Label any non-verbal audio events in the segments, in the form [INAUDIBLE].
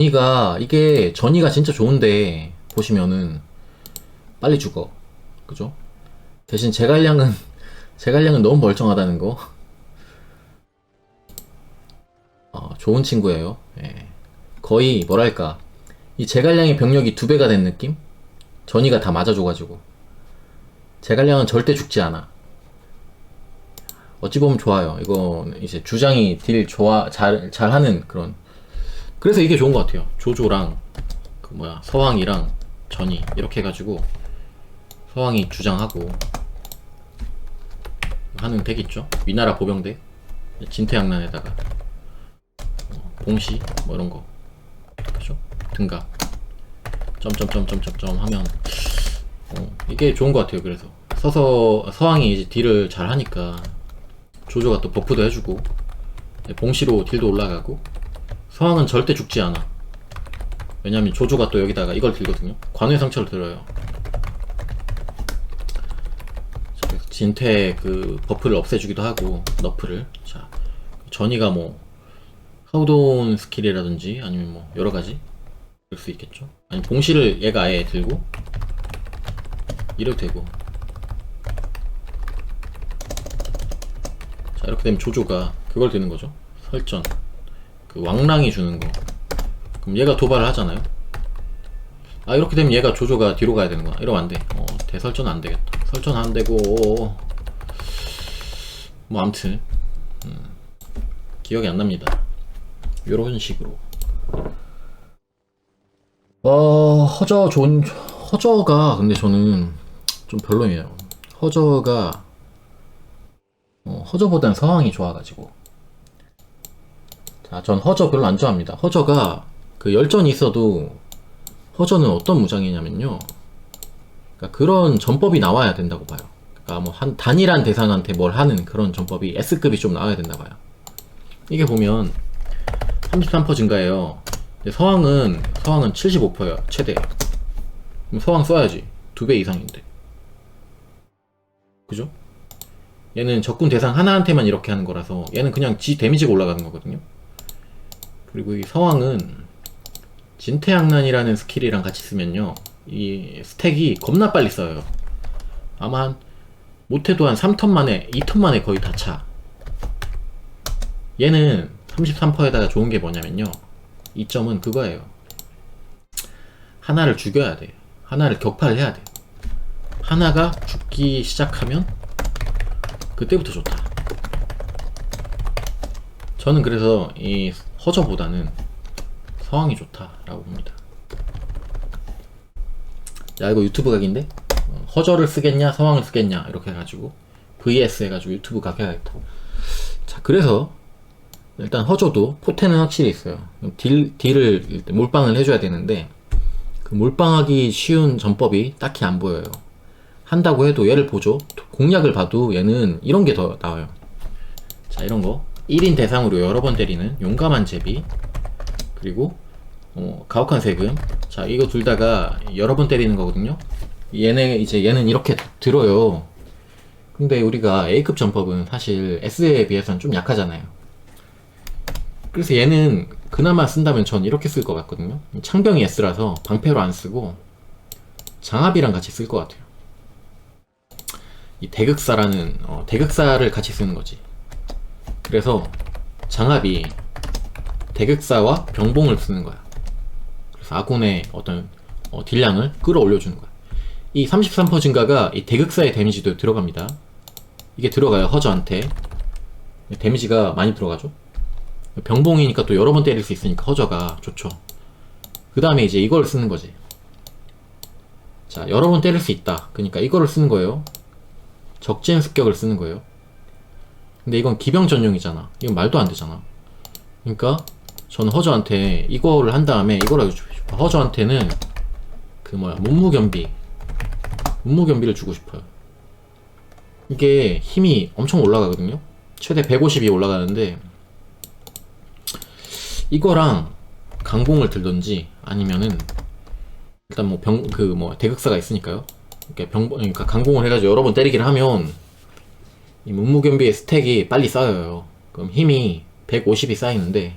전이가 이게 전이가 진짜 좋은데 보시면은 빨리 죽어 그죠? 대신 제갈량은 [LAUGHS] 제갈량은 너무 멀쩡하다는 거 어, 좋은 친구예요 예. 거의 뭐랄까 이 제갈량의 병력이 두 배가 된 느낌? 전이가 다 맞아줘가지고 제갈량은 절대 죽지 않아 어찌 보면 좋아요 이거 이제 주장이 딜 좋아 잘 잘하는 그런 그래서 이게 좋은 것 같아요. 조조랑 그 뭐야 서왕이랑 전이 이렇게 해가지고 서왕이 주장하고 하는 덱 있죠. 위나라 보병대 진태양난에다가 어, 봉시 뭐 이런 거 그죠? 등각 점점점점점점 하면 어, 이게 좋은 것 같아요. 그래서 서서 서왕이 이제 딜을 잘 하니까 조조가 또 버프도 해주고 봉시로 딜도 올라가고 서왕은 절대 죽지 않아. 왜냐면 조조가 또 여기다가 이걸 들거든요. 관우의 상처를 들어요. 진퇴 그 버프를 없애주기도 하고 너프를. 자, 전이가 뭐 하우돈 스킬이라든지 아니면 뭐 여러 가지 그럴 수 있겠죠. 아니 봉시를 얘가 아예 들고 이래도 되고. 자 이렇게 되면 조조가 그걸 드는 거죠. 설전. 그 왕랑이 주는 거. 그럼 얘가 도발을 하잖아요. 아 이렇게 되면 얘가 조조가 뒤로 가야 되는 거야. 이러면 안 돼. 어, 대설전 안 되겠다. 설전 안 되고 뭐 아무튼 음, 기억이 안 납니다. 요런 식으로. 어 허저 좋은 허저가 근데 저는 좀 별로예요. 허저가 어, 허저보단 서황이 좋아가지고. 자, 전 허저 별로 안 좋아합니다. 허저가 그 열전이 있어도 허저는 어떤 무장이냐면요. 그러니까 그런 전법이 나와야 된다고 봐요. 그러니까 뭐 한 단일한 대상한테 뭘 하는 그런 전법이 S급이 좀 나와야 된다 봐요. 이게 보면 33% 증가해요. 근데 서황은 서황은 75%야 최대. 그럼 서황 써야지 두 배 이상인데. 그죠? 얘는 적군 대상 하나한테만 이렇게 하는 거라서 얘는 그냥 지 데미지가 올라가는 거거든요. 그리고 이 서왕은 진태양난이라는 스킬이랑 같이 쓰면요. 이 스택이 겁나 빨리 써요. 아마 한, 못해도 한 3턴 만에, 2턴 만에 거의 다 차. 얘는 33%에다가 좋은 게 뭐냐면요. 이점은 그거예요. 하나를 죽여야 돼. 하나를 격파를 해야 돼. 하나가 죽기 시작하면 그때부터 좋다. 저는 그래서 이 허저보다는 서왕이 좋다라고 봅니다. 야 이거 유튜브 각인데 어, 허저를 쓰겠냐 서왕을 쓰겠냐 이렇게 해가지고 vs 해가지고 유튜브 각 해야겠다. 자 그래서 일단 허저도 포텐은 확실히 있어요. 딜 딜을 몰빵을 해줘야 되는데 그 몰빵하기 쉬운 전법이 딱히 안 보여요. 한다고 해도 얘를 보죠. 공략을 봐도 얘는 이런 게 더 나와요. 자 이런 거 1인 대상으로 여러 번 때리는 용감한 제비 그리고 어, 가혹한 세금 자 이거 둘 다가 여러 번 때리는 거거든요. 얘네 이제 얘는 이렇게 들어요. 근데 우리가 A급 전법은 사실 S에 비해서는 좀 약하잖아요. 그래서 얘는 그나마 쓴다면 전 이렇게 쓸 것 같거든요. 창병이 S라서 방패로 안 쓰고 장압이랑 같이 쓸 것 같아요. 이 대극사라는 어, 대극사를 같이 쓰는 거지 그래서 장압이 대극사와 병봉을 쓰는 거야. 그래서 아군의 어떤 어, 딜량을 끌어올려주는 거야. 이 33% 증가가 이 대극사의 데미지도 들어갑니다. 이게 들어가요 허저한테 데미지가 많이 들어가죠. 병봉이니까 또 여러 번 때릴 수 있으니까 허저가 좋죠. 그 다음에 이제 이걸 쓰는 거지. 자 여러 번 때릴 수 있다. 그러니까 이거를 쓰는 거예요. 적진 습격을 쓰는 거예요. 근데 이건 기병 전용이잖아. 이건 말도 안 되잖아. 그러니까 저는 허저한테 이거를 한 다음에 이거라고 주고 싶어. 허저한테는 그 뭐야 문무견비, 문무견비를 주고 싶어요. 이게 힘이 엄청 올라가거든요. 최대 150이 올라가는데 이거랑 강공을 들던지 아니면은 일단 뭐 병 그 뭐 대극사가 있으니까요. 그러니까 병 그러니까 강공을 해가지고 여러 번 때리기를 하면 이 문무견비의 스택이 빨리 쌓여요. 그럼 힘이 150이 쌓이는데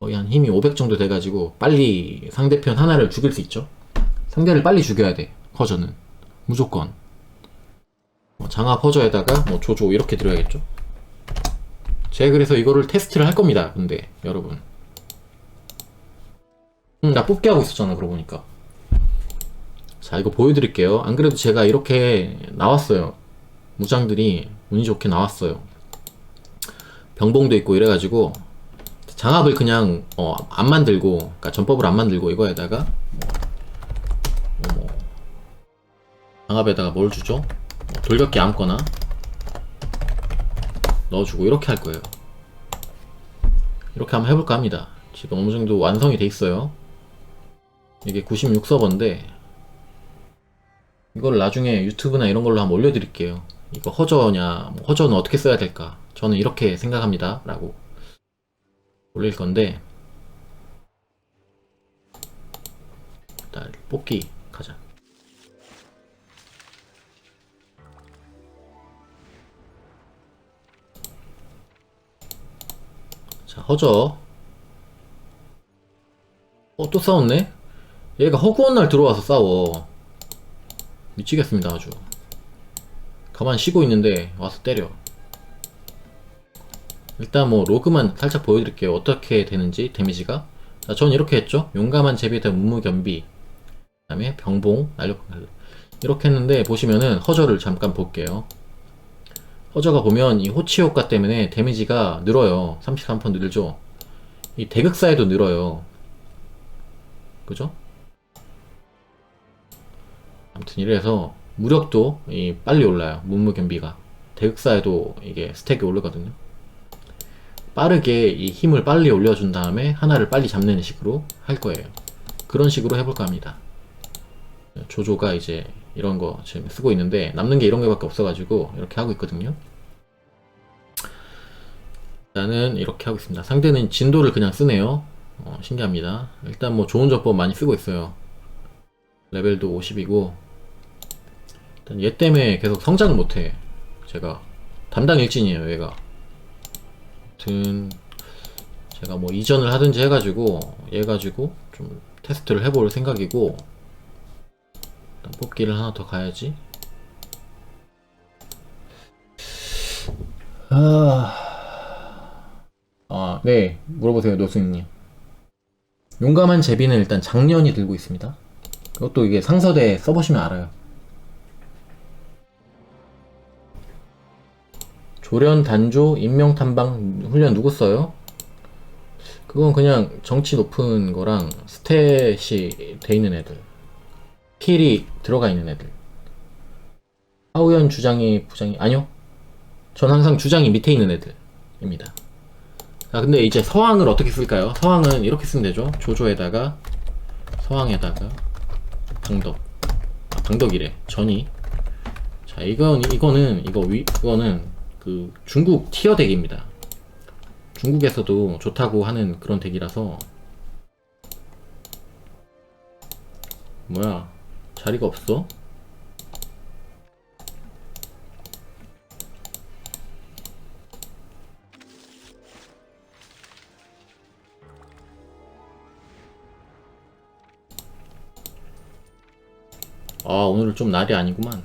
거의 한 힘이 500 정도 돼가지고 빨리 상대편 하나를 죽일 수 있죠. 상대를 빨리 죽여야 돼. 허저는 무조건. 뭐 장합 허저에다가 뭐 조조 이렇게 들어야겠죠. 제가 그래서 이거를 테스트를 할 겁니다. 근데 여러분. 음, 나 뽑기 하고 있었잖아. 그러고 보니까. 자, 이거 보여드릴게요. 안 그래도 제가 이렇게 나왔어요. 무장들이 운이 좋게 나왔어요. 병봉도 있고 이래가지고 장합을 그냥 어, 안 만들고, 그러니까 전법을 안 만들고 이거에다가 뭐, 뭐, 뭐 장합에다가 뭘 주죠? 뭐 돌격기 아무거나 넣어주고 이렇게 할 거예요. 이렇게 한번 해볼까 합니다. 지금 어느 정도 완성이 돼 있어요. 이게 96서버인데 이걸 나중에 유튜브나 이런 걸로 한번 올려드릴게요. 이거 허저냐, 뭐 허저는 어떻게 써야 될까? 저는 이렇게 생각합니다. 라고 올릴 건데 일단 뽑기 가자. 자, 허저. 어, 또 싸웠네? 얘가 허구한 날 들어와서 싸워. 미치겠습니다, 아주. 가만 쉬고 있는데 와서 때려. 일단 뭐 로그만 살짝 보여드릴게요. 어떻게 되는지 데미지가. 자, 전 이렇게 했죠. 용감한 제비에 문무견비. 그 다음에 병봉, 날렵한 이렇게 했는데 보시면은 허저를 잠깐 볼게요. 허저가 보면 이 호치 효과 때문에 데미지가 늘어요. 33% 늘죠. 이 대극사에도 늘어요. 그죠? 아무튼 이래서 무력도 이 빨리 올라요. 문무견비가. 대극사에도 이게 스택이 오르거든요. 빠르게 이 힘을 빨리 올려준 다음에 하나를 빨리 잡는 식으로 할 거예요. 그런 식으로 해볼까 합니다. 조조가 이제 이런 거 지금 쓰고 있는데 남는 게 이런 개밖에 없어가지고 이렇게 하고 있거든요. 일단은 이렇게 하고 있습니다. 상대는 진도를 그냥 쓰네요. 어, 신기합니다. 일단 뭐 좋은 접법 많이 쓰고 있어요. 레벨도 50이고 일단 얘 때문에 계속 성장을 못해. 제가 담당 일진이에요. 얘가. 아무튼 제가 뭐 이전을 하든지 해가지고 얘 가지고 좀 테스트를 해볼 생각이고 일단 뽑기를 하나 더 가야지. 아, 아, 네 물어보세요 노수님. 용감한 제비는 일단 작년이 들고 있습니다. 그것도 이게 상서대 써보시면 알아요. 조련 단조 인명 탐방 훈련 누구 써요? 그건 그냥 정치 높은 거랑 스탯이 돼 있는 애들. 킬이 들어가 있는 애들. 하우연 주장이 부장이 아니요. 전 항상 주장이 밑에 있는 애들입니다. 아 근데 이제 서왕을 어떻게 쓸까요? 서왕은 이렇게 쓰면 되죠. 조조에다가 서왕에다가 방덕. 아, 방덕이래. 전이. 자 이건 이거는 이거 위 이거는 그 중국 티어 덱입니다. 중국에서도 좋다고 하는 그런 덱이라서 뭐야 자리가 없어? 아 오늘은 좀 날이 아니구만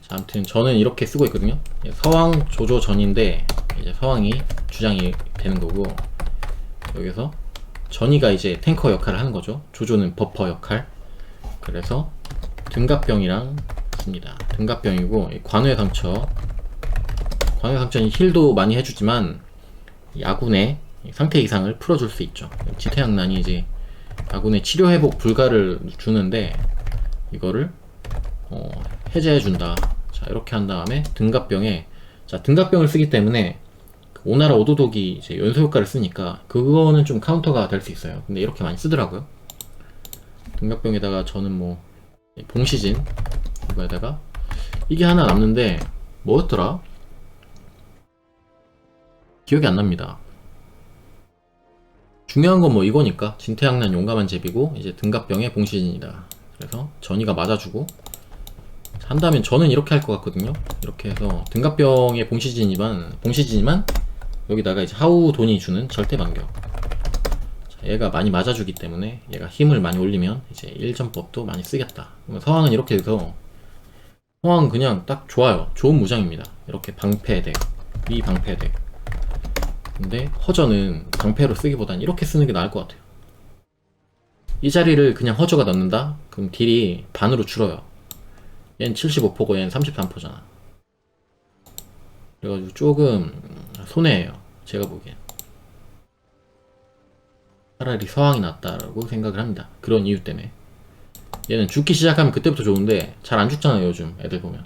자, 아무튼 저는 이렇게 쓰고 있거든요 예, 서왕 조조 전인데 이제 서왕이 주장이 되는 거고 여기서 전이가 이제 탱커 역할을 하는 거죠. 조조는 버퍼 역할. 그래서 등갑병이랑 씁니다. 등갑병이고 이 관외 상처. 관외 상처는 힐도 많이 해주지만 야군의 상태 이상을 풀어줄 수 있죠. 지태양난이 이제 야군의 치료 회복 불가를 주는데 이거를 어, 해제해 준다 자 이렇게 한 다음에 등갑병에 자 등갑병을 쓰기 때문에 그 오나라 오도독이 이제 연소 효과를 쓰니까 그거는 좀 카운터가 될 수 있어요. 근데 이렇게 많이 쓰더라고요. 등갑병에다가 저는 뭐 봉시진 이거에다가 이게 하나 남는데 뭐였더라? 기억이 안 납니다. 중요한 건 뭐 이거니까. 진태양난 용감한 제비고 이제 등갑병의 봉시진이다. 그래서 전이가 맞아주고 한다면 저는 이렇게 할 것 같거든요. 이렇게 해서 등갑병의 봉시진이만 봉시진이만 여기다가 이제 하우 돈이 주는 절대 반격. 얘가 많이 맞아주기 때문에 얘가 힘을 많이 올리면 이제 1전법도 많이 쓰겠다. 그러면 서왕은 이렇게 해서 서왕은 그냥 딱 좋아요. 좋은 무장입니다. 이렇게 방패대, 위 방패대. 근데 허저는 방패로 쓰기보단 이렇게 쓰는 게 나을 것 같아요. 이 자리를 그냥 허저가 넣는다? 그럼 딜이 반으로 줄어요. 얘는 75포고 얘는 33포잖아. 그래가지고 조금 손해예요. 제가 보기엔. 차라리 서왕이 낫다라고 생각을 합니다. 그런 이유 때문에. 얘는 죽기 시작하면 그때부터 좋은데 잘 안 죽잖아요 요즘 애들 보면.